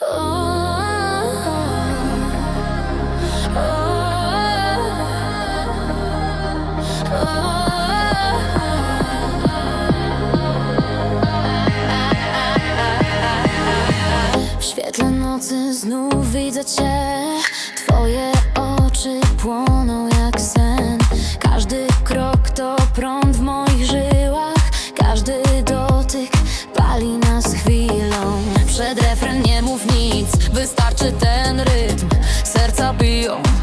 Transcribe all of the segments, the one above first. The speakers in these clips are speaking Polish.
W świetle nocy znów widzę cię. You.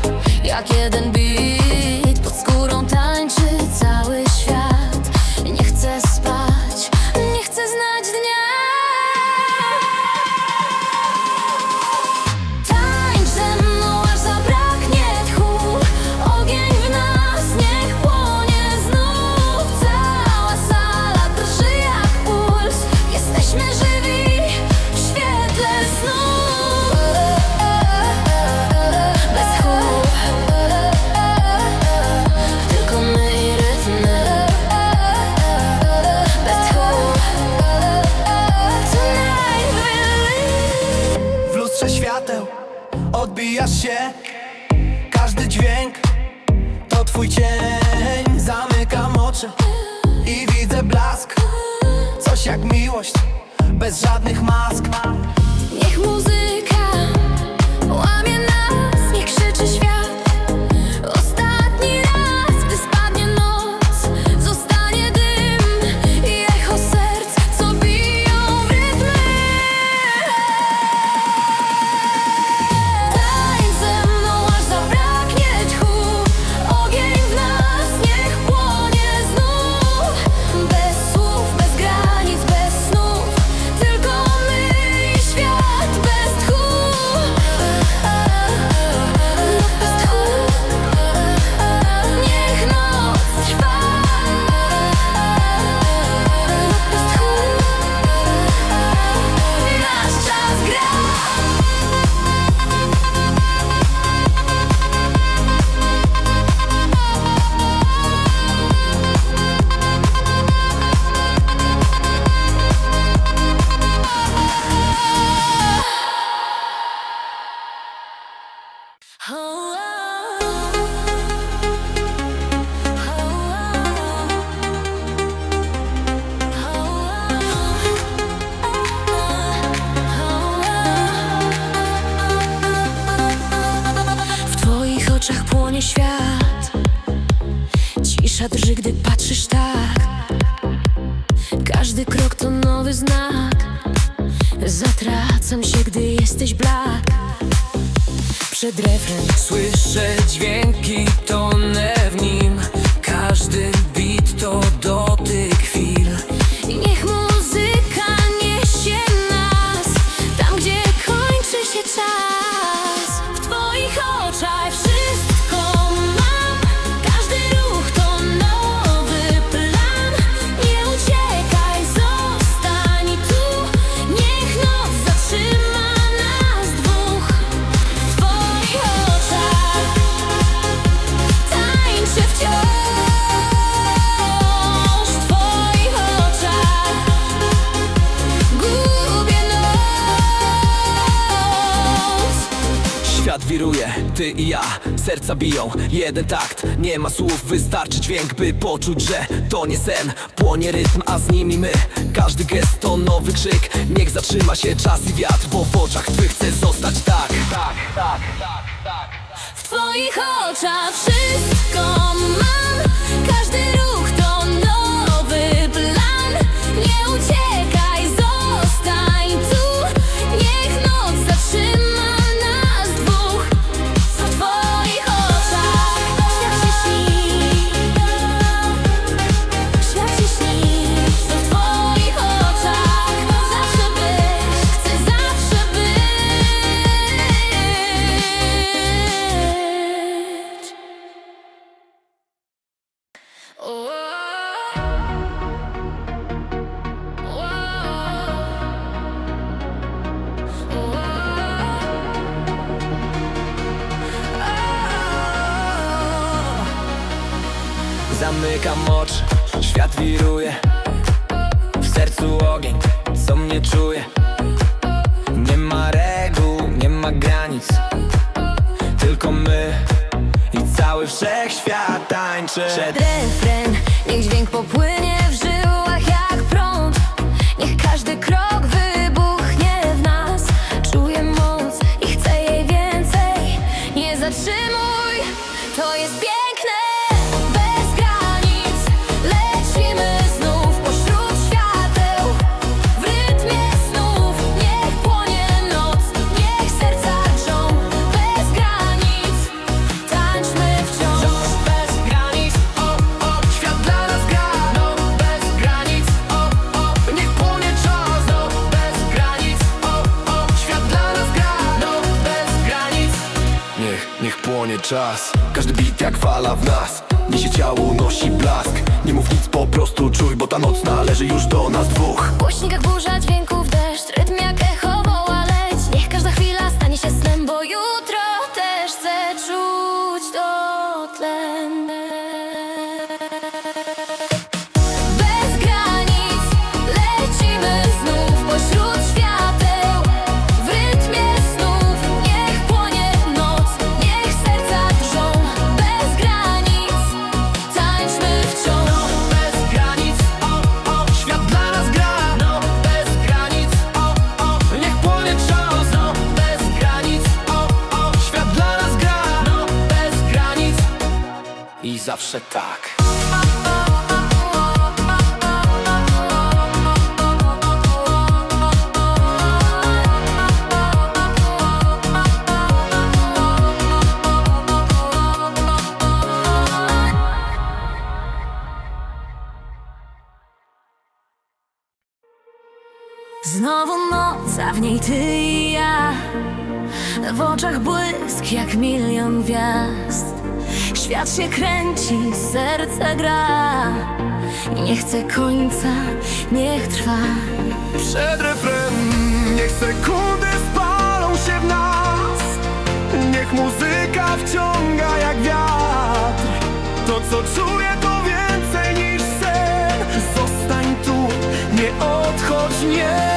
Drży, gdy patrzysz tak. Każdy krok to nowy znak. Zatracam się, gdy jesteś blag Przed refren. Słyszę dźwięki toner ty i ja. Serca biją, jeden takt. Nie ma słów, wystarczy dźwięk, by poczuć, że To nie sen, płonie rytm, a z nimi my. Każdy gest to nowy krzyk. Niech zatrzyma się czas i wiatr Bo w oczach twych chcę zostać tak. Tak, tak, tak, tak. W twoich oczach wszystko mam. Każdy ruch wiruje W sercu ogień, co mnie czuje. Nie ma reguł, nie ma granic. Tylko my i cały wszechświat tańczy. Przed refren, niech dźwięk popłynie w żyłach jak prąd. Niech każdy krok zawsze tak. Znowu noc, a w niej ty i ja. W oczach błysk jak milion gwiazd Świat się kręci, serce gra. Nie chce końca, niech trwa. Przed refren Niech sekundy spalą się w nas. Niech muzyka wciąga jak wiatr. To co czuję to więcej niż sen. Zostań tu, nie odchodź, nie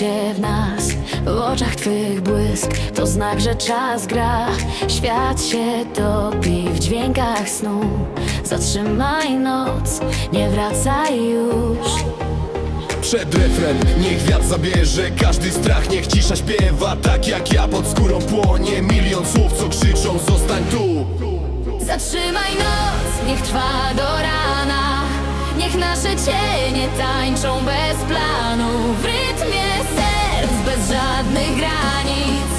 się w nas. W oczach twych błysk to znak, że czas gra. Świat się topi w dźwiękach snu. Zatrzymaj noc, nie wracaj już. Przed refren, niech wiatr zabierze. Każdy strach, niech cisza śpiewa. Tak jak ja pod skórą płonie. Milion słów, co krzyczą, zostań tu. Zatrzymaj noc, niech trwa do rana. Niech nasze cienie tańczą bez planu. W rytmie serc bez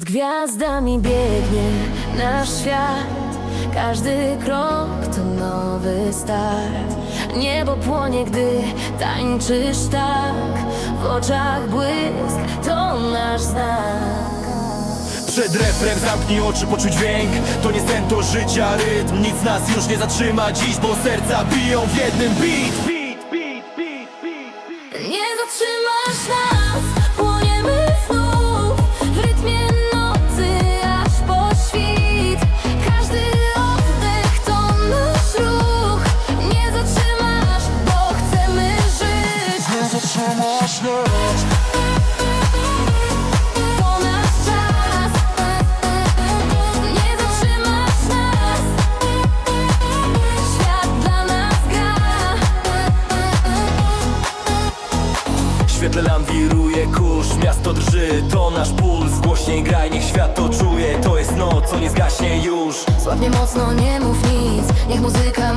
Pod gwiazdami biegnie nasz świat. Każdy krok to nowy start. Niebo płonie, gdy tańczysz tak. W oczach błysk to nasz znak. Przed refren zamknij oczy, poczuć dźwięk To nie sen, to życia rytm. Nic nas już nie zatrzyma dziś Bo serca biją w jednym beat co nie zgaśnie już. Słabnie mocno, nie mów nic. Niech muzyka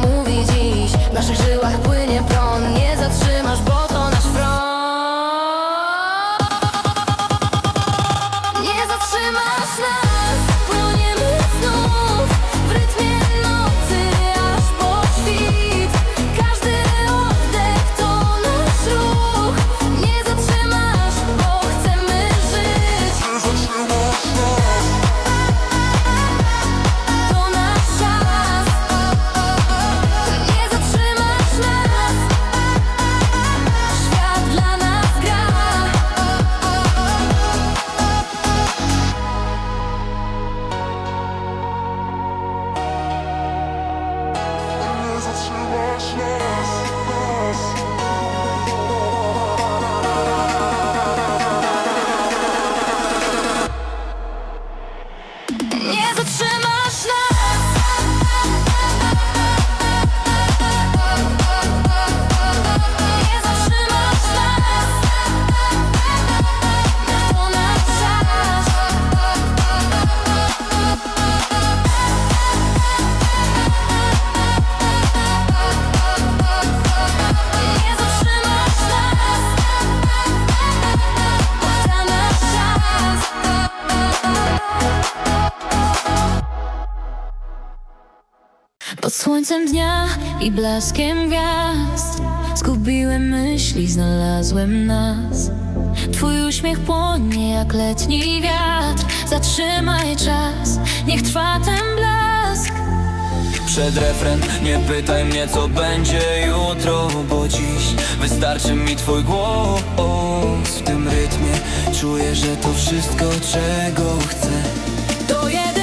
i blaskiem gwiazd. Zgubiłem myśli, znalazłem nas. Twój uśmiech płonie jak letni wiatr. Zatrzymaj czas, niech trwa ten blask. Przed refren Nie pytaj mnie co będzie jutro Bo dziś wystarczy mi twój głos. W tym rytmie czuję, że to wszystko czego chcę. To jeden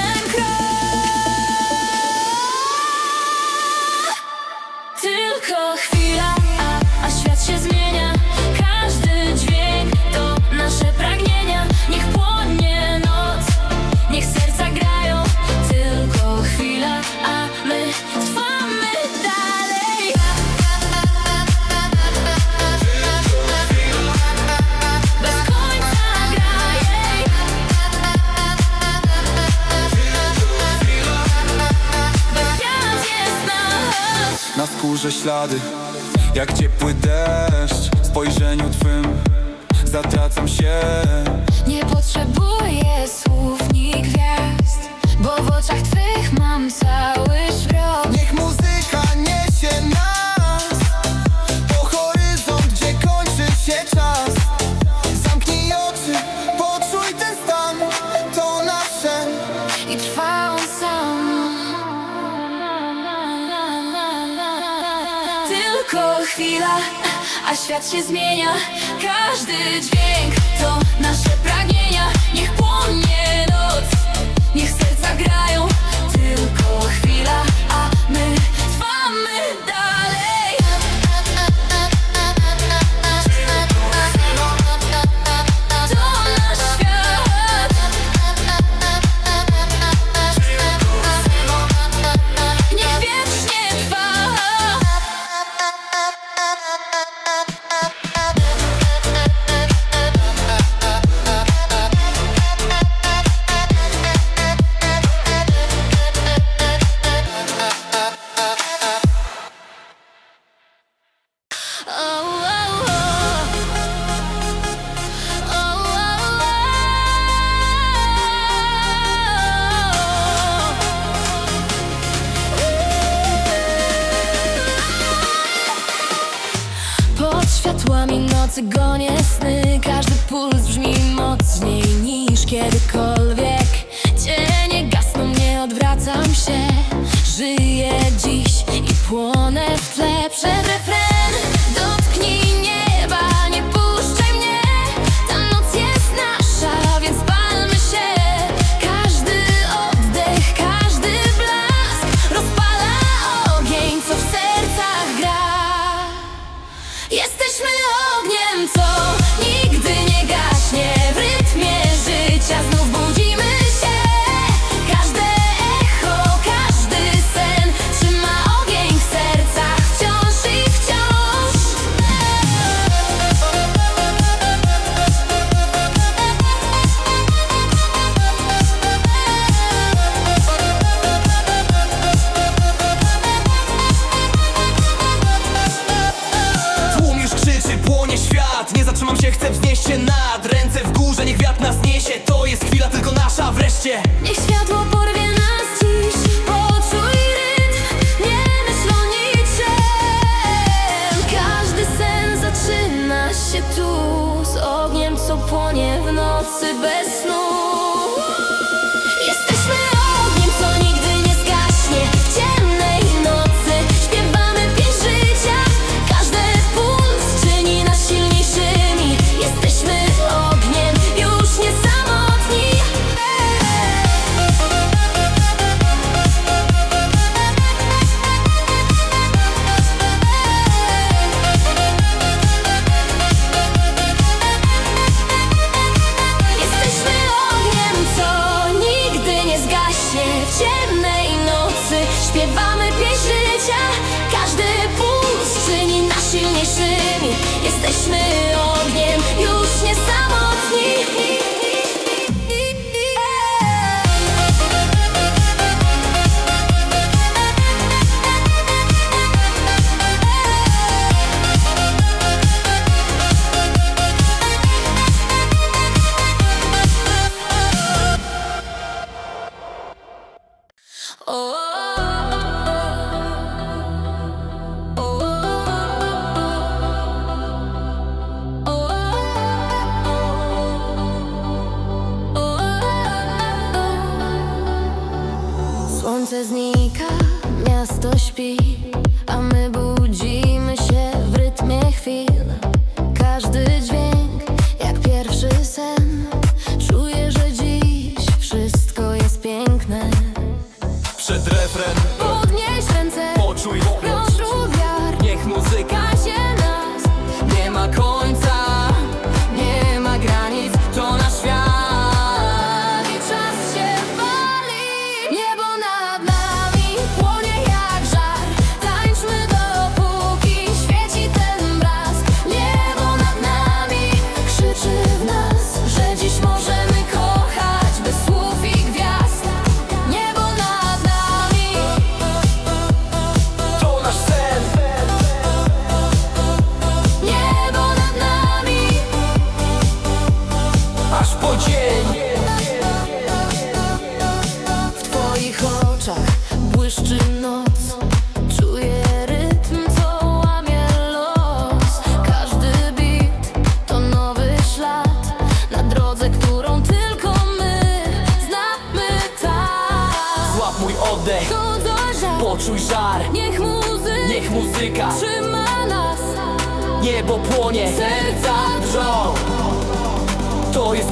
Na skórze ślady, jak ciepły deszcz W spojrzeniu twym. Zatracam się. Nie potrzebuję słów ni gwiazd Bo w oczach twych mam cały świat się zmienia. Każdy dźwięk to nasze pragnienia. Niech płonie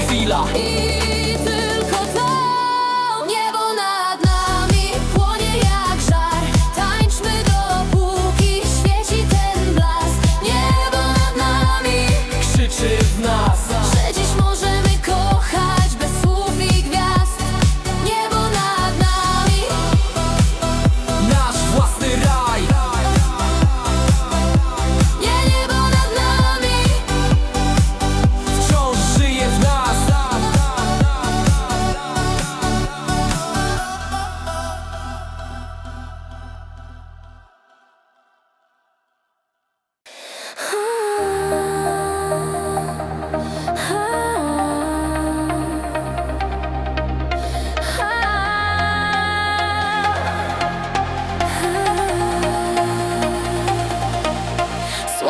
chwila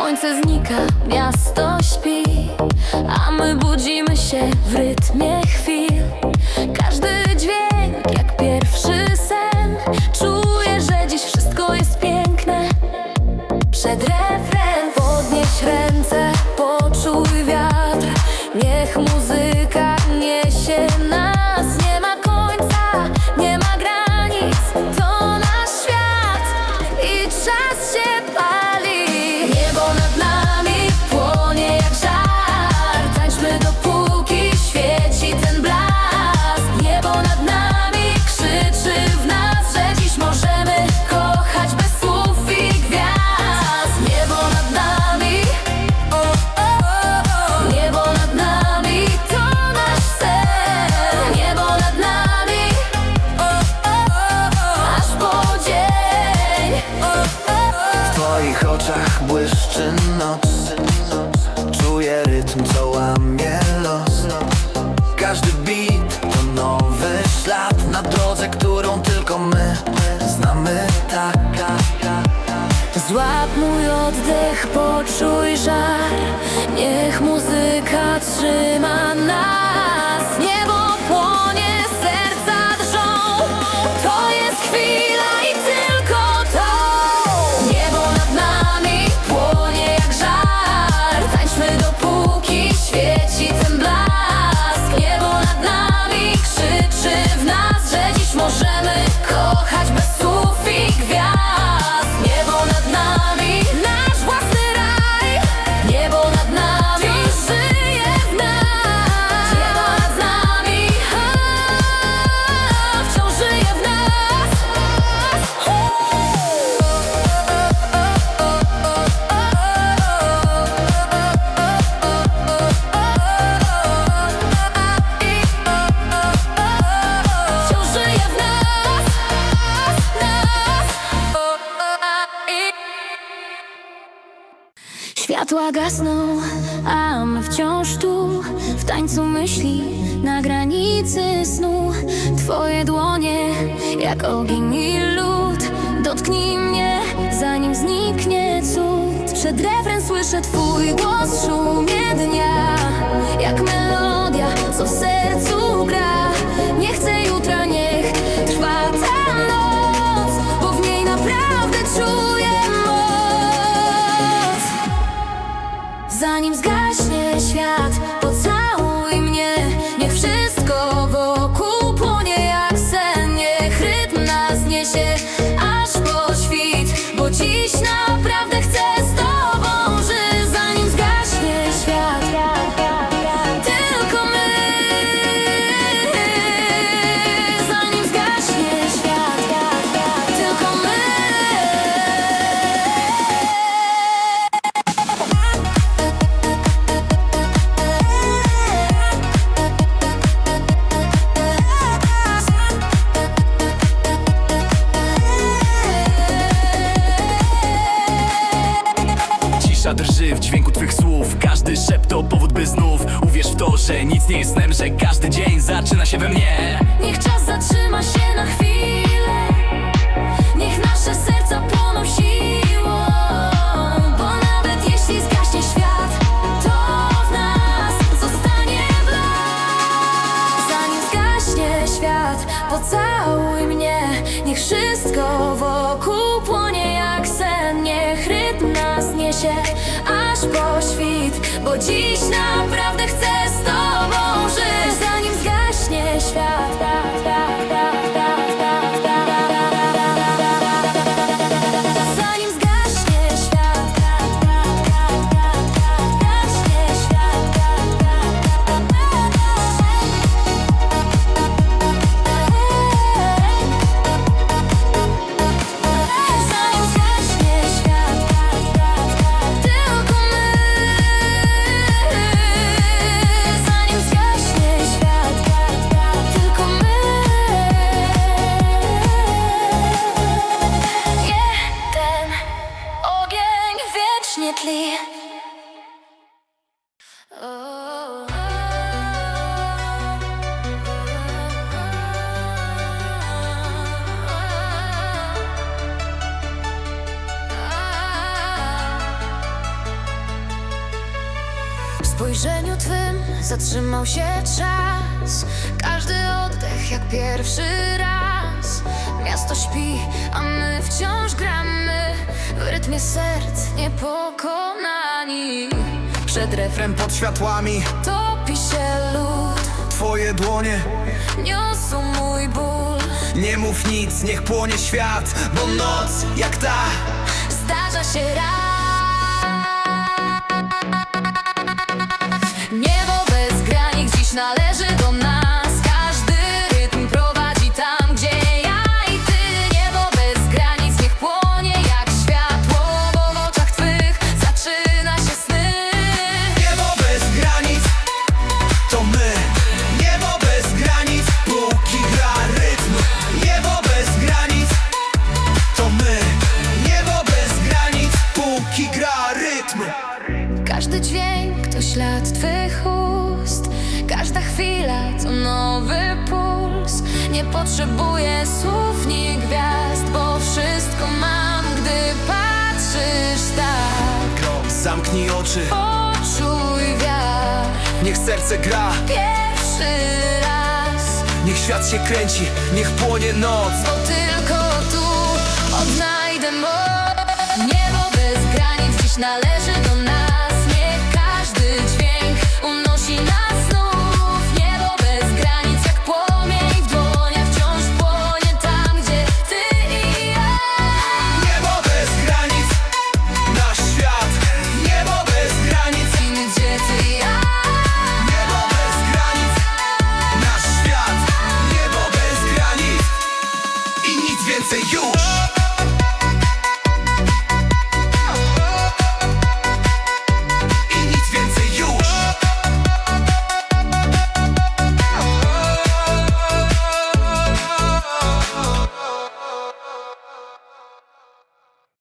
Słońce znika, miasto śpi A my budzimy się w rytmie chwil. Każdy dźwięk Czuj żar, niech muzyka trzyma nas. a my wciąż tu W tańcu myśli na granicy snu. Twoje dłonie jak ogień i lód Dotknij mnie, zanim zniknie cud. Przed refren słyszę Twój głos szumie dnia Jak melodia, co w sercu gra. Nie chcę jutra zaczyna się we mnie. Zatrzymał się czas. Każdy oddech jak pierwszy raz. Miasto śpi, a my wciąż gramy W rytmie serc niepokonani. Przed refrem pod światłami Topi się lód. Twoje dłonie. Niosą mój ból. Nie mów nic, niech płonie świat Bo noc jak ta Zdarza się raz granic dziś Zamknij oczy. Poczuj wiatr. Niech serce gra. Pierwszy raz. Niech świat się kręci Niech płonie noc. Bo tylko tu odnajdę moc. Niebo bez granic dziś należy